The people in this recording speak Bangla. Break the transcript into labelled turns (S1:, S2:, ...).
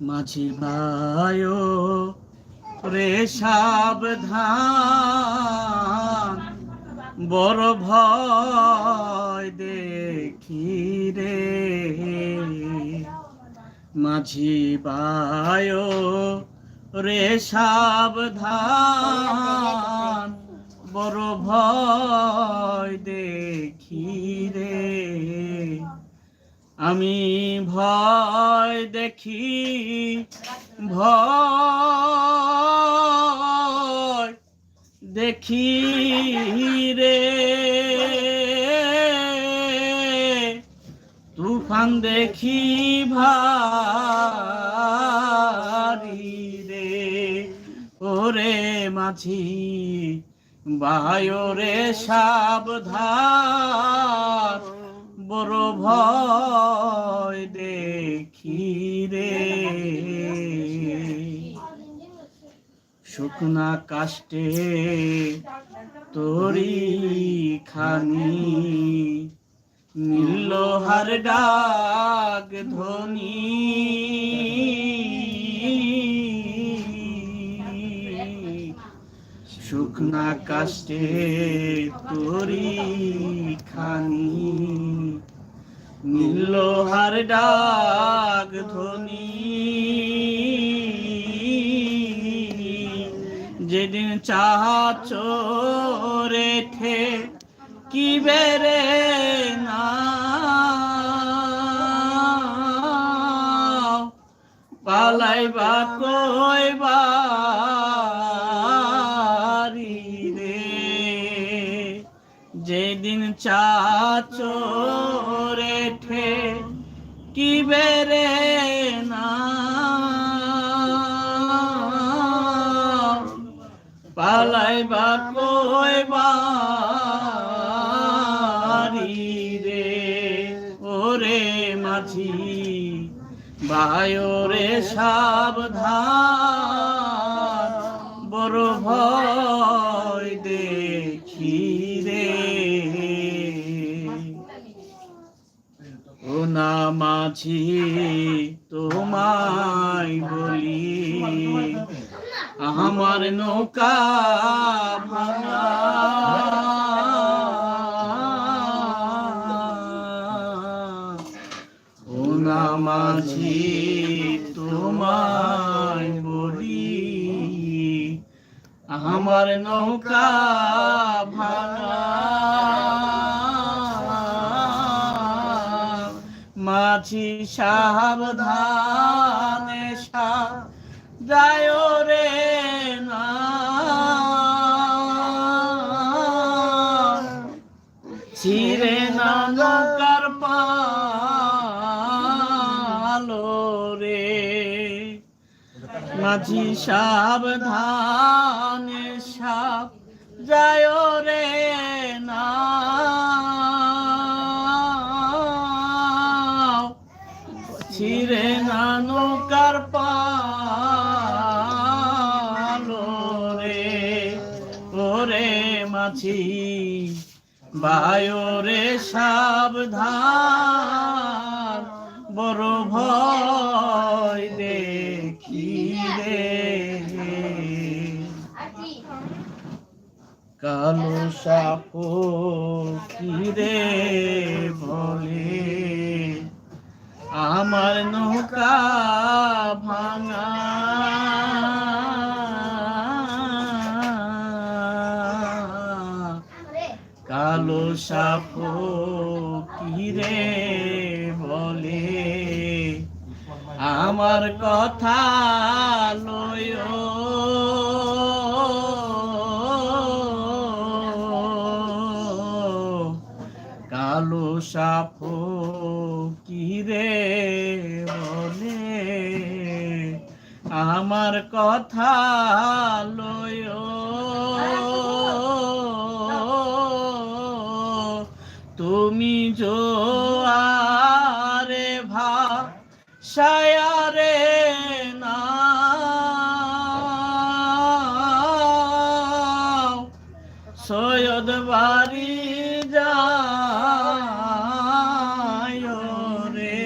S1: মাঝি ভাইও রে সাবধান। বড় ভয় দেখি রে। মাঝি বায়ো রে সাবধান। বড় ভয় দেখি রে। আমি ভয় দেখি ভয় দেখি রে। তুফান দেখি ভারি রে। ওরে মাঝি বায়রে সাবধান। বড় ভয় দেখি রে। শুকনা কাষ্টে তোরি খানি নীলহার ডাক ধ্বনি। শুকনা কাষ্টে তরি খানি। নীলহার ডাক ধ্বনি। যেদিন চাহা চোরেঠে কি বেরে না? পালাইবা কইবা যেদিন চাচোরে ঠে, কি বেরে না? পালাইবা কইবা রে? ওরে মাঝি, বায়রে সাবধান, বড় ভয় মাঝি তোমায় বলি আমার নৌকা ভাঙা। ও মাঝি তোমায় বলি আমার নৌকা ভাঙা। মাঝি সাবধানে যায় রে না। ছিরে পালো রে। মাঝি সাবধানে সাপ যায় রে না। মাঝি বায়রে সাবধান, বড় ভয় দেখি রে। কালো সাপ কি রে বলে? আমার নৌকা ভাঙা সাপ কি রে বলে, আমার কথা লয় কালো সাপ কি রে বলে, আমার কথা লয় তুমি জোয়ারে ভা সায়ারে না সৈয়দ বাড়ি